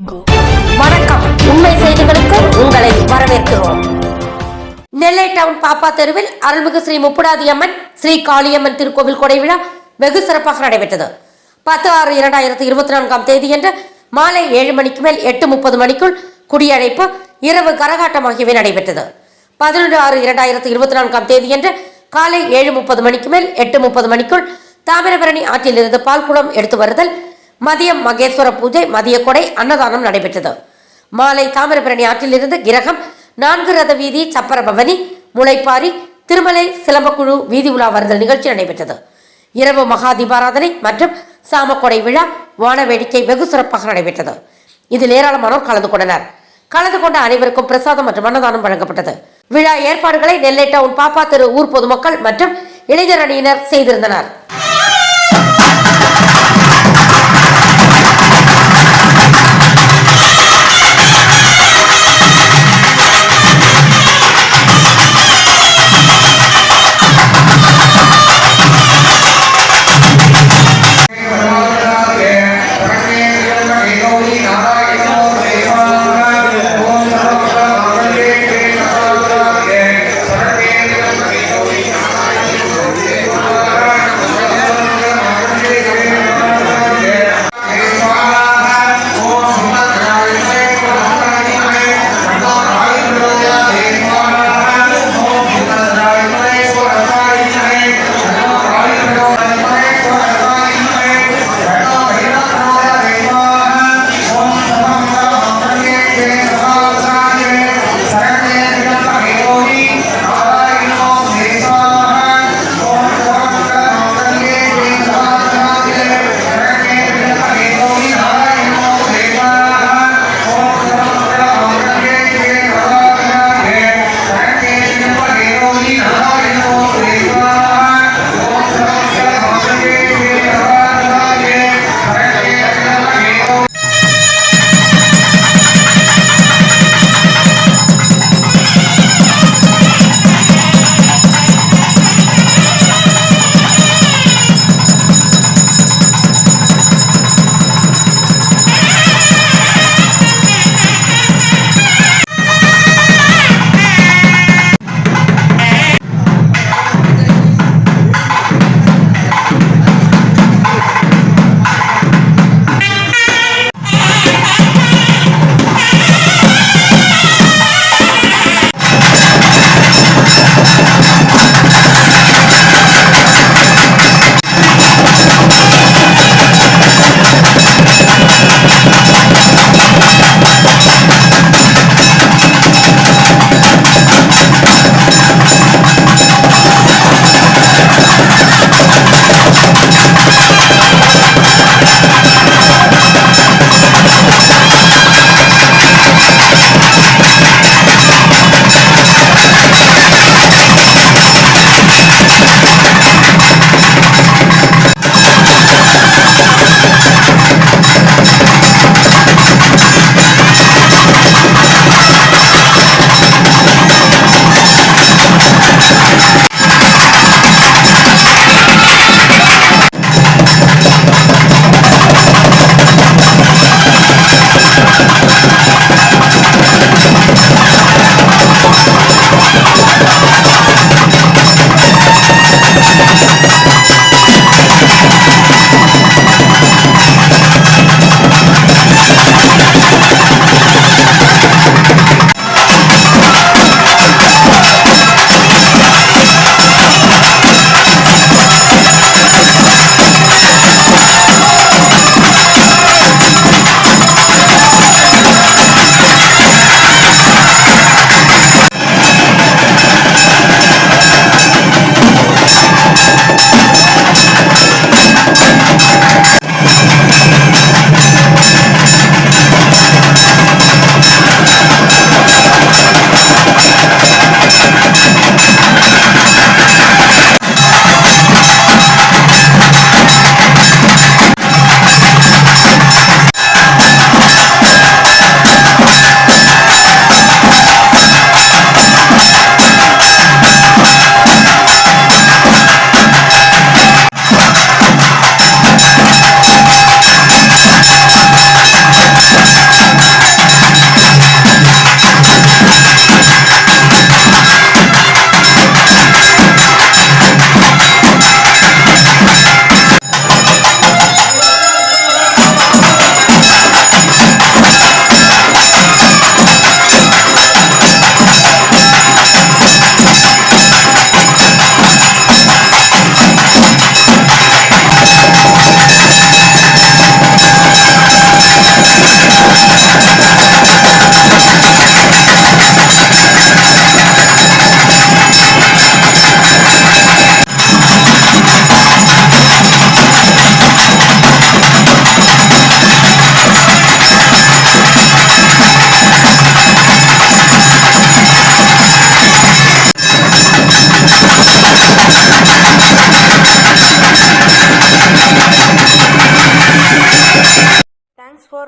வணக்கம். உண்மை செய்திகளுக்கு உங்களை வரவேற்கிறோம். நெல்லை டவுன் பாப்பா தெருவில் அருள்மிகு ஸ்ரீ முப்புடாதி அம்மன் ஸ்ரீ காளியம்மன் திருக்கோவில் கொடை விழா வெகு சிறப்பாக நடைபெற்றது. பத்து ஆறு இரண்டாயிரத்தி இருபத்தி நான்காம் தேதியன்று மாலை ஏழு மணிக்கு மேல் எட்டு முப்பது மணிக்குள் குடியழைப்பு இரவு கரகாட்டம் ஆகியவை நடைபெற்றது. பதினொன்று ஆறு இரண்டாயிரத்தி இருபத்தி நான்காம் தேதியன்று காலை ஏழு முப்பது மணிக்கு மேல் எட்டு முப்பது மணிக்குள் தாமிரபரணி ஆற்றிலிருந்து பால்குளம் எடுத்து வருதல் மதியம் மகேஸ்வர பூஜை மதிய கொடை அன்னதானம் நடைபெற்றது. மாலை தாமிரபரணி ஆற்றிலிருந்து கிரகம் நான்கு ரத வீதி சப்பர பவனி முளைப்பாரி திருமலை சிலம்பக்குழு வீதி உலா வருதல் நிகழ்ச்சி நடைபெற்றது. இரவு மகா தீபாராதனை மற்றும் சாமக்கொடை விழா வான வேடிக்கை வெகு சிறப்பாக நடைபெற்றது. இதில் ஏராளமானோர் கலந்து கொண்டனர். கலந்து கொண்ட அனைவருக்கும் பிரசாதம் மற்றும் அன்னதானம் வழங்கப்பட்டது. விழா ஏற்பாடுகளை நெல்லை டவுன் பாப்பா தெரு ஊர் பொதுமக்கள் மற்றும் இளைஞர் அணியினர் செய்திருந்தனர்.